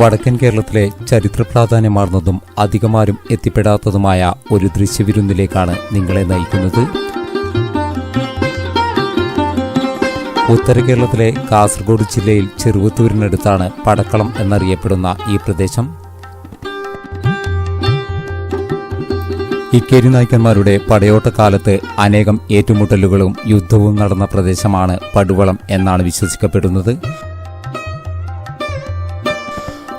വടക്കൻ കേരളത്തിലെ ചരിത്ര പ്രാധാന്യമാർന്നതും അധികമാരും എത്തിപ്പെടാത്തതുമായ ഒരു ദൃശ്യവിരുന്നിലേക്കാണ് നിങ്ങളെ നയിക്കുന്നത്. ഉത്തര കേരളത്തിലെ കാസർഗോഡ് ജില്ലയിൽ ചെറുവത്തൂരിനടുത്താണ് പടക്കളം എന്നറിയപ്പെടുന്ന ഈ പ്രദേശം. ഇക്കേരി നായ്ക്കന്മാരുടെ പടയോട്ടക്കാലത്ത് അനേകം ഏറ്റുമുട്ടലുകളും യുദ്ധവും നടന്ന പ്രദേശമാണ് പടുവളം എന്നാണ് വിശ്വസിക്കപ്പെടുന്നത്.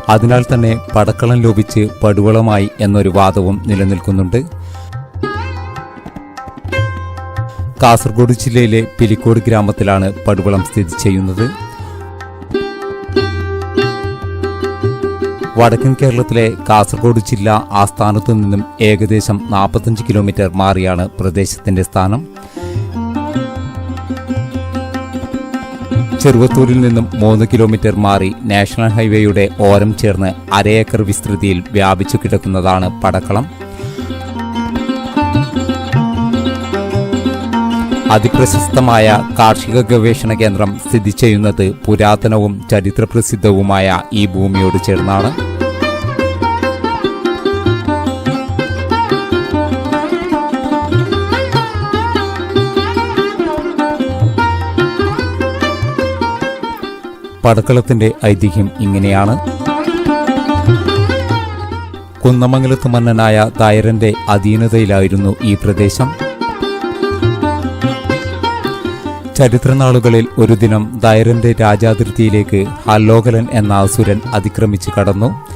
അതിനാൽ തന്നെ പടക്കളം ലോപിച്ച് പടുവളമായി എന്നൊരു വാദവും നിലനിൽക്കുന്നുണ്ട്. കാസർഗോഡ് ജില്ലയിലെ പിലിക്കോട് ഗ്രാമത്തിലാണ് പടുവളം സ്ഥിതി ചെയ്യുന്നത്. വടക്കൻ കേരളത്തിലെ കാസർഗോഡ് ജില്ല ആസ്ഥാനത്തു നിന്നും ഏകദേശം നാൽപ്പത്തഞ്ച് കിലോമീറ്റർ മാറിയാണ് പ്രദേശത്തിന്റെ സ്ഥാനം. ചെറുവത്തൂരിൽ നിന്നും മൂന്ന് കിലോമീറ്റർ മാറി നാഷണൽ ഹൈവേയുടെ ഓരം ചേർന്ന് അരയേക്കർ വിസ്തൃതിയിൽ വ്യാപിച്ചു കിടക്കുന്നതാണ് പടക്കളം. അതിപ്രശസ്തമായ കാർഷിക ഗവേഷണ കേന്ദ്രം സ്ഥിതി ചെയ്യുന്നത് പുരാതനവും ചരിത്രപ്രസിദ്ധവുമായ ഈ ഭൂമിയോട് ചേർന്നാണ്. പടക്കളത്തിന്റെ ഐതിഹ്യം ഇങ്ങനെയാണ്. കുന്നമംഗലത്ത് മന്നനായ തായരന്റെ അധീനതയിലായിരുന്നു ഈ പ്രദേശം. ചരിത്രനാളുകളിൽ ഒരു ദിനം ദൈരന്റെ രാജാതിർത്തിയിലേക്ക് ഹല്ലോകലൻ എന്ന അസുരൻ അതിക്രമിച്ച് കടന്നു.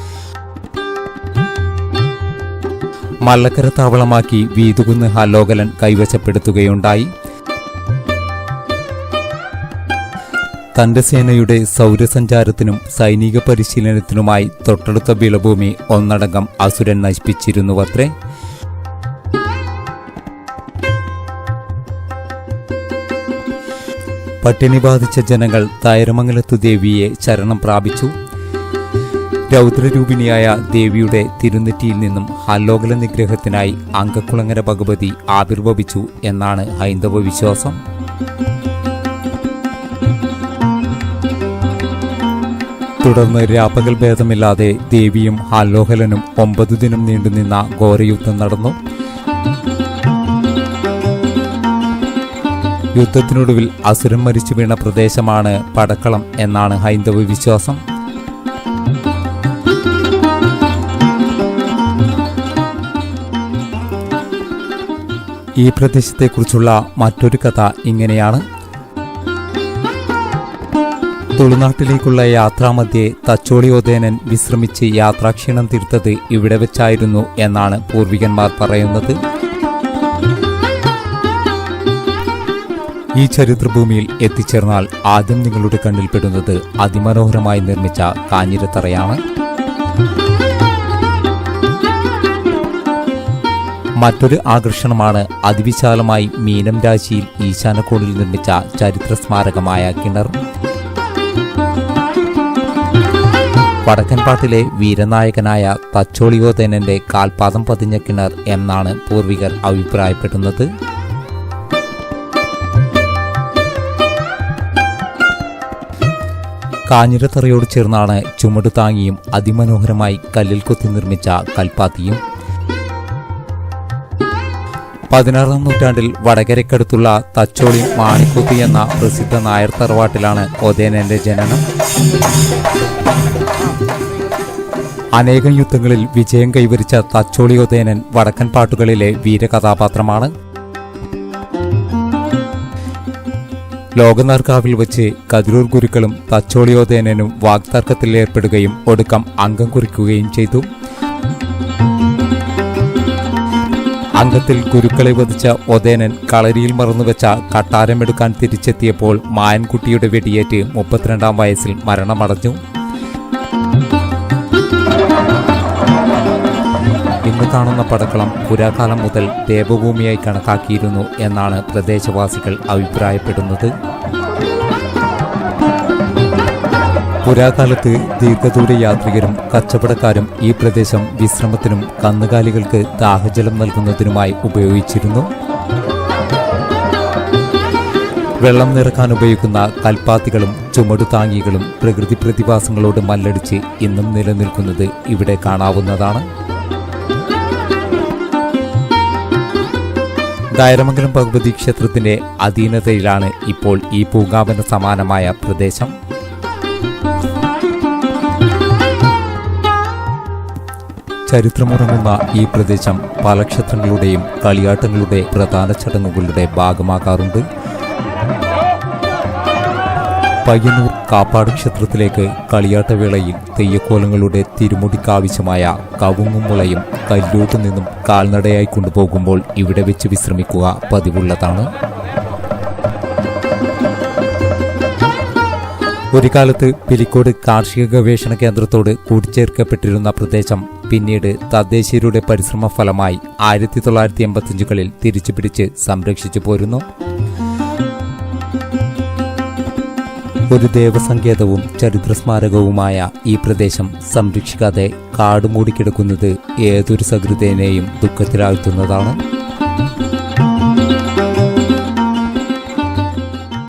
മല്ലക്കര താവളമാക്കി വീതുകുന്ന് ഹല്ലോകലൻ കൈവശപ്പെടുത്തുകയുണ്ടായി. തന്റെ സേനയുടെ സൗരസഞ്ചാരത്തിനും സൈനിക പരിശീലനത്തിനുമായി തൊട്ടടുത്ത വിളഭൂമി ഒന്നടങ്കം അസുരൻ നശിപ്പിച്ചിരുന്നുവത്രേ പട്ടിണി ബാധിച്ച ജനങ്ങൾ തായരമംഗലത്തു ദേവിയെ ശരണം പ്രാപിച്ചു. രൗദ്രരൂപിണിയായ ദേവിയുടെ തിരുനെറ്റിയിൽ നിന്നും ഹല്ലോകല നിഗ്രഹത്തിനായി അങ്കക്കുളങ്ങര ഭഗവതി ആവിർഭവിച്ചു എന്നാണ് ഹൈന്ദവ വിശ്വാസം. തുടർന്ന് രാപ്പകൽ ഭേദമില്ലാതെ ദേവിയും ഹാലോഹലനും ഒമ്പത് ദിനം നീണ്ടുനിന്ന ഘോരയുദ്ധം നടന്നു. യുദ്ധത്തിനൊടുവിൽ അസുരൻ മരിച്ചു വീണ പ്രദേശമാണ് പടക്കളം എന്നാണ് ഹൈന്ദവ വിശ്വാസം. ഈ പ്രദേശത്തെക്കുറിച്ചുള്ള മറ്റൊരു കഥ ഇങ്ങനെയാണ്. തുളുനാട്ടിലേക്കുള്ള യാത്രാമധ്യേ തച്ചോളിയോദേനൻ വിശ്രമിച്ച് യാത്രാക്ഷീണം തീർത്തത് ഇവിടെ വെച്ചായിരുന്നു എന്നാണ് പൂർവികന്മാർ പറയുന്നത്. ഈ ചരിത്രഭൂമിയിൽ എത്തിച്ചേർന്നാൽ ആദ്യം നിങ്ങളുടെ കണ്ണിൽപ്പെടുന്നത് അതിമനോഹരമായി നിർമ്മിച്ച കാഞ്ഞിരത്തറയാണ്. മറ്റൊരു ആകർഷണമാണ് അതിവിശാലമായി മീനം രാശിയിൽ ഈശാനക്കോണിൽ നിർമ്മിച്ച ചരിത്ര സ്മാരകമായ കിണർ. വടക്കൻപാട്ടിലെ വീരനായകനായ തച്ചോളിയോതേനന്റെ കാൽപാദം പതിഞ്ഞ കിണർ എന്നാണ് പൂർവികർ അഭിപ്രായപ്പെടുന്നത്. കാഞ്ഞിരത്തറയോട് ചേർന്നാണ് ചുമട് താങ്ങിയും അതിമനോഹരമായി കല്ലിൽ കൊത്തി നിർമ്മിച്ച കൽപ്പാത്തിയും. പതിനാറാം നൂറ്റാണ്ടിൽ വടകരക്കടുത്തുള്ള തച്ചോളി മാണിക്കുത്തി എന്ന പ്രസിദ്ധ നായർ തറവാട്ടിലാണ് ഒതേനന്റെ ജനനം. അനേകം യുദ്ധങ്ങളിൽ വിജയം കൈവരിച്ച തച്ചോളിയോദേനൻ വടക്കൻ പാട്ടുകളിലെ വീരകഥാപാത്രമാണ്. ലോകനാർക്കാവിൽ വെച്ച് കതിരൂർ ഗുരുക്കളും തച്ചോളിയോദേനനും വാഗ്തർക്കത്തിൽ ഏർപ്പെടുകയും ഒടുക്കം അംഗം കുറിക്കുകയും ചെയ്തു. അംഗത്തിൽ ഗുരുക്കളെ വധിച്ച ഒദേനൻ കളരിയിൽ മറന്നുവെച്ച കട്ടാരമെടുക്കാൻ തിരിച്ചെത്തിയപ്പോൾ മായൻകുട്ടിയുടെ വെടിയേറ്റ് മുപ്പത്തിരണ്ടാം വയസ്സിൽ മരണമടഞ്ഞു. ഇന്ന് കാണുന്ന പടക്കളം പുരാകാലം മുതൽ ദേവഭൂമിയായി കണക്കാക്കിയിരുന്നു എന്നാണ് പ്രദേശവാസികൾ അഭിപ്രായപ്പെടുന്നത്. പുരാകാലത്ത് ദീർഘദൂര യാത്രികരും കച്ചവടക്കാരും ഈ പ്രദേശം വിശ്രമത്തിനും കന്നുകാലികൾക്ക് ദാഹജലം നൽകുന്നതിനുമായി ഉപയോഗിച്ചിരുന്നു. വെള്ളം നിറക്കാൻ ഉപയോഗിക്കുന്ന കൽപ്പാത്തികളും ചുമടുതാങ്ങികളും പ്രകൃതി പ്രതിഭാസങ്ങളോട് മല്ലടിച്ച് ഇന്നും നിലനിൽക്കുന്നത് ഇവിടെ കാണാവുന്നതാണ്. ഗൈരമംഗലം ഭഗവതി ക്ഷേത്രത്തിന്റെ അധീനതയിലാണ് ഇപ്പോൾ ഈ പൂങ്കാവന സമാനമായ പ്രദേശം. ചരിത്രമുറങ്ങുന്ന ഈ പ്രദേശം പല ക്ഷേത്രങ്ങളുടെയും കളിയാട്ടങ്ങളുടെ പ്രധാന ചടങ്ങുകളുടെ ഭാഗമാകാറുണ്ട്. പയ്യന്നൂർ കാപ്പാട് ക്ഷേത്രത്തിലേക്ക് കളിയാട്ടവേളയിൽ തെയ്യക്കോലങ്ങളുടെ തിരുമുടിക്കാവശ്യമായ കവുങ്ങും മുളയും കല്ലൂട്ടു നിന്നും കാൽനടയായി കൊണ്ടുപോകുമ്പോൾ ഇവിടെ വെച്ച് വിശ്രമിക്കുക പതിവുള്ളതാണ്. ഒരു കാലത്ത് പിലിക്കോട് കാർഷിക ഗവേഷണ കേന്ദ്രത്തോട് കൂട്ടിച്ചേർക്കപ്പെട്ടിരുന്ന പ്രദേശം പിന്നീട് തദ്ദേശീയരുടെ പരിശ്രമ ഫലമായി ആയിരത്തി തൊള്ളായിരത്തി എൺപത്തിയഞ്ചുകളിൽ തിരിച്ചുപിടിച്ച് സംരക്ഷിച്ചു പോരുന്നു. ഒരു ദേവസങ്കേതവും ചരിത്ര സ്മാരകവുമായ ഈ പ്രദേശം സംരക്ഷിക്കാതെ കാടുമൂടിക്കിടക്കുന്നത് ഏതൊരു സകൃതേനെയും ദുഃഖത്തിലാഴ്ത്തുന്നതാണ്.